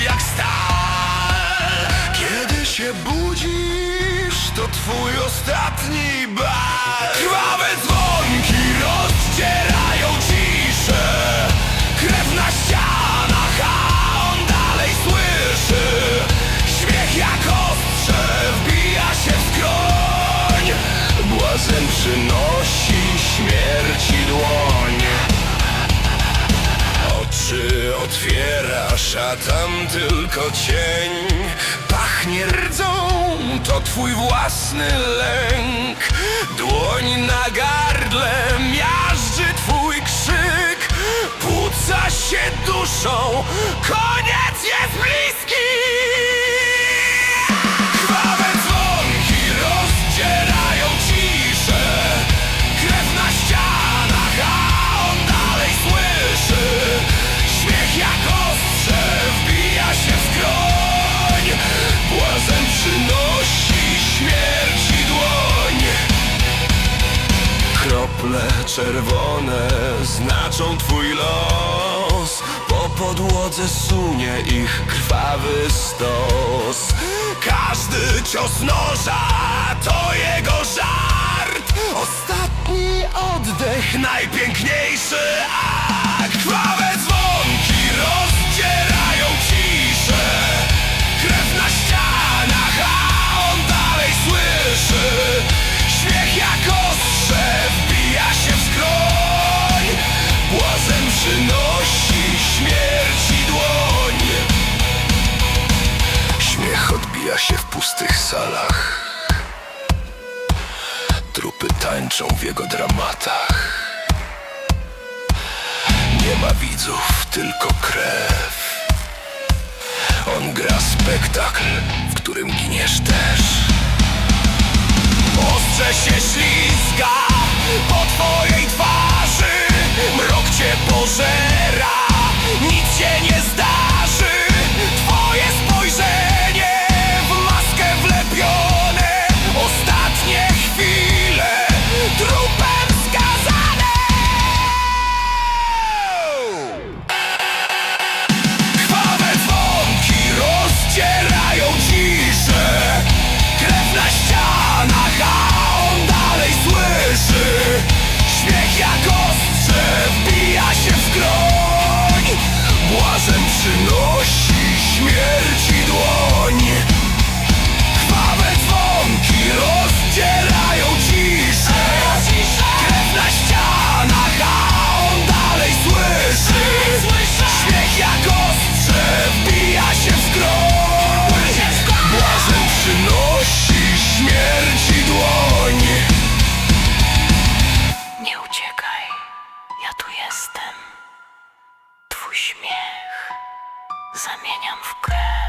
jak stal. Kiedy się budzisz, to twój ostatni bal. Otwierasz, a tam tylko cień. Pachnie rdzą, to twój własny lęk. Dłoń na gardle, miażdży twój krzyk. Płuca się duszą, Krople czerwone znaczą twój los. Po podłodze sunie ich krwawy stos. Każdy cios noża to jego żart. Ostatni oddech, najpiękniejszy akt przynosi śmierci dłoń. Śmiech odbija się w pustych salach. Trupy tańczą w jego dramatach. Nie ma widzów, tylko krew. On gra spektakl, w którym giniesz też. Ostrze się ślizga przynosi śmierci jestem. Twój śmiech zamieniam w krew.